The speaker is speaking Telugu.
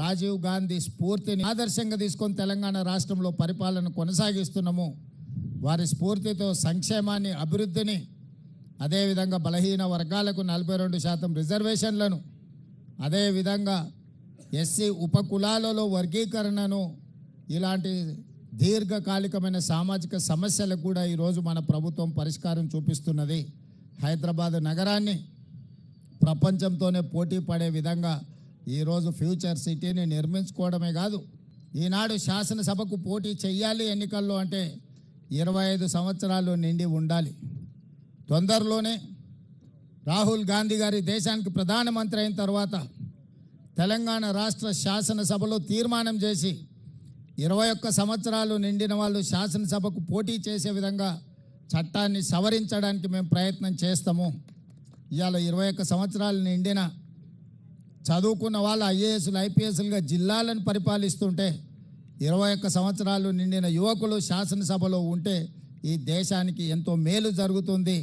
రాజీవ్ గాంధీ స్ఫూర్తిని ఆదర్శంగా తీసుకొని తెలంగాణ రాష్ట్రంలో పరిపాలన కొనసాగిస్తున్నాము. వారి స్ఫూర్తితో సంక్షేమాన్ని అభివృద్ధిని అదేవిధంగా బలహీన వర్గాలకు నలభై రెండు శాతం రిజర్వేషన్లను అదేవిధంగా ఎస్సీ ఉపకులాలలో వర్గీకరణను ఇలాంటి దీర్ఘకాలికమైన సామాజిక సమస్యలకు కూడా ఈరోజు మన ప్రభుత్వం పరిష్కారం చూపిస్తున్నది. హైదరాబాద్ నగరాన్ని ప్రపంచంతోనే పోటీ పడే విధంగా ఈరోజు ఫ్యూచర్ సిటీని నిర్మించుకోవడమే కాదు ఈనాడు శాసనసభకు పోటీ చెయ్యాలి ఎన్నికల్లో అంటే ఇరవై ఐదు సంవత్సరాలు నిండి ఉండాలి. తొందరలోనే రాహుల్ గాంధీ గారి దేశానికి ప్రధానమంత్రి అయిన తర్వాత తెలంగాణ రాష్ట్ర శాసనసభలో తీర్మానం చేసి ఇరవై ఒక్క సంవత్సరాలు నిండిన వాళ్ళు శాసనసభకు పోటీ చేసే విధంగా చట్టాన్ని సవరించడానికి మేము ప్రయత్నం చేస్తాము. ఇవాళ ఇరవై ఒక్క సంవత్సరాలు నిండిన చదువుకున్న వాళ్ళు ఐఏఎస్లు ఐపీఎస్లుగా జిల్లాలను పరిపాలిస్తుంటే ఇరవై ఒక్క సంవత్సరాలు నిండిన యువకులు శాసనసభలో ఉంటే ఈ దేశానికి ఎంతో మేలు జరుగుతుంది.